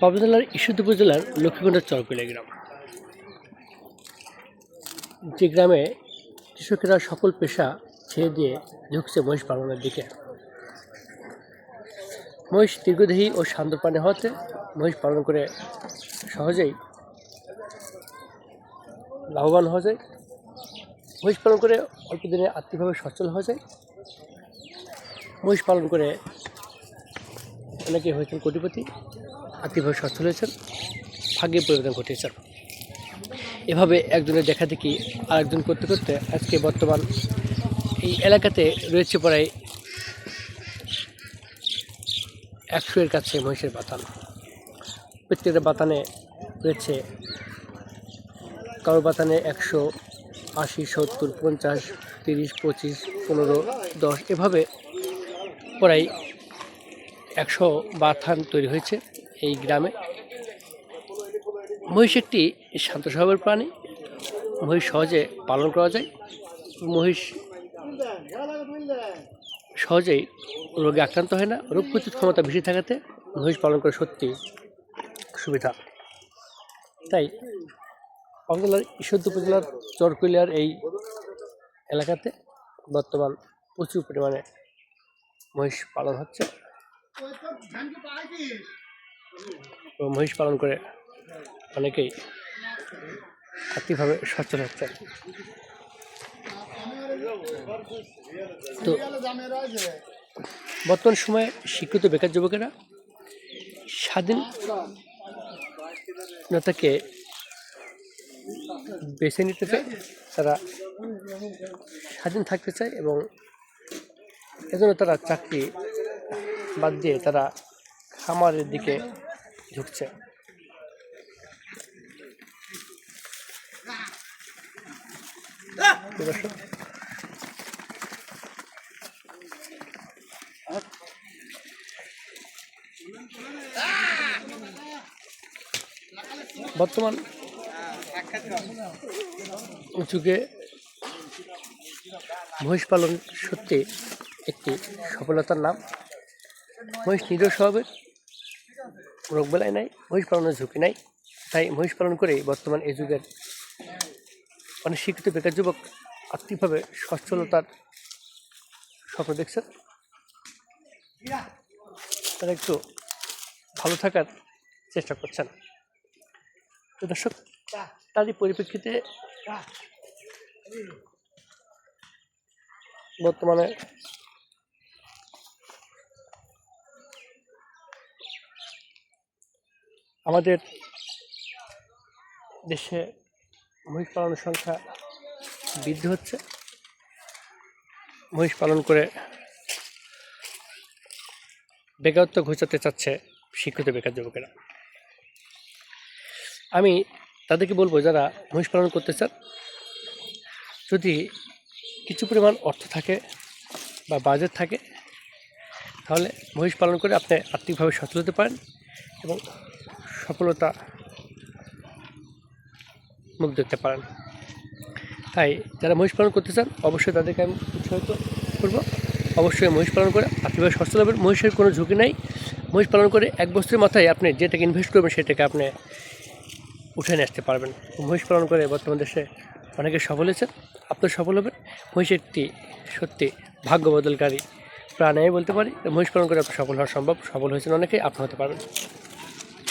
পাবনা জেলার ঈশ্বরদ উপজেলার লক্ষ্মীগঞ্জের চরকুলা গ্রাম। যে গ্রামে কৃষকেরা সকল পেশা ছেড়ে দিয়ে ঢুকছে মহিষ পালনের দিকে। মহিষ দীর্ঘদেহী ও শান্ত প্রাণী হওয়াতে মহিষ পালন করে সহজেই লাভবান হওয়া যায়। মহিষ পালন করে অল্প দিনে আর্থিকভাবে সচ্ছল হওয়া যায়। মহিষ পালন করে অনেকে হয়েছেন কোটিপতি আর্থিকভাবে সচ্ছল হয়েছেন ভাগ্যে পরিবর্তন ঘটিয়েছেন এভাবে একজনের দেখা দেখি আরেকজন করতে করতে আজকে বর্তমান এই এলাকাতে রয়েছে প্রায় একশো এর কাছে মহিষের বাতান। প্রত্যেকটা বাতানে রয়েছে কারও বাতানে একশো আশি, সত্তর, পঞ্চাশ, তিরিশ, পঁচিশ, পনেরো, দশ, এভাবে প্রায় একশো বাথান তৈরি হয়েছে এই গ্রামে। মহিষ একটি শান্ত স্বভাবের প্রাণী। মহিষ সহজে পালন করা যায়। মহিষ সহজেই রোগে আক্রান্ত হয় না। রোগ প্রতিরোধ ক্ষমতা বেশি থাকাতে মহিষ পালন করা সত্যি সুবিধা। তাই অঙ্গলার ঈশ্বরদ উপজেলার চরকুলিয়ার এই এলাকাতে বর্তমান প্রচুর পরিমাণে মহিষ পালন হচ্ছে। মহিষ পালন করে অনেকেই আর্থিকভাবে সচ্ছল হচ্ছে। তো বর্তমান সময়ে শিক্ষিত বেকার যুবকেরা স্বাধীনতাকে বেছে নিতে চায়, তারা স্বাধীন থাকতে চায় এবং এজন্য তারা চাকরি বাদ দিয়ে তারা খামারের দিকে দর্শক, বর্তমান যুগে মহিষ পালন সত্যি একটি সফলতার নাম। মহিষ নিরীহ স্বভাবের। রোগবেলায় নাই, মহিষ পালনের ঝুঁকি নাই। তাই মহিষ পালন করেই বর্তমান এই যুগের অনেক শিক্ষিত বেকার যুবক আর্থিকভাবে সচ্ছলতার স্বপ্ন দেখছেন। তারা একটু ভালো থাকার চেষ্টা করছেন। তো দর্শক, তারই পরিপ্রেক্ষিতে বর্তমানে আমাদের দেশে মহিষ পালনের সংখ্যা বৃদ্ধি হচ্ছে। মহিষ পালন করে বেকারত্ব ঘোচাতে চাচ্ছে শিক্ষিত বেকার যুবকেরা। আমি তাদেরকে বলব, যারা মহিষ পালন করতে চান, যদি কিছু পরিমাণ অর্থ থাকে বা বাজেট থাকে, তাহলে মহিষ পালন করে আপনি আর্থিকভাবে সচল হতে পারেন এবং সফলতা মুখ দেখতে পারেন। তাই যারা মহিষ পালন করতে চান, অবশ্যই তাদেরকে আমি উৎসাহিত করব। অবশ্যই মহিষ পালন করে আর্থিকভাবে সচ্ছল হবেন মহিষের কোনো ঝুঁকি নাই। মহিষ পালন করে এক বছরের মাথায় আপনি যেটাকে ইনভেস্ট করবেন, সেটাকে আপনি উঠে নিয়ে আসতে পারবেন। মহিষ পালন করে বর্তমান দেশে অনেকে সফল হয়েছে আপনার সফল হবেন। মহিষ একটি সত্যি ভাগ্য বদলকারী প্রাণ বলতে পারি। মহিষ পালন করে আপনার সফল হওয়া সম্ভব, সফল হয়েছেন অনেকেই, আপনি হতে পারবেন।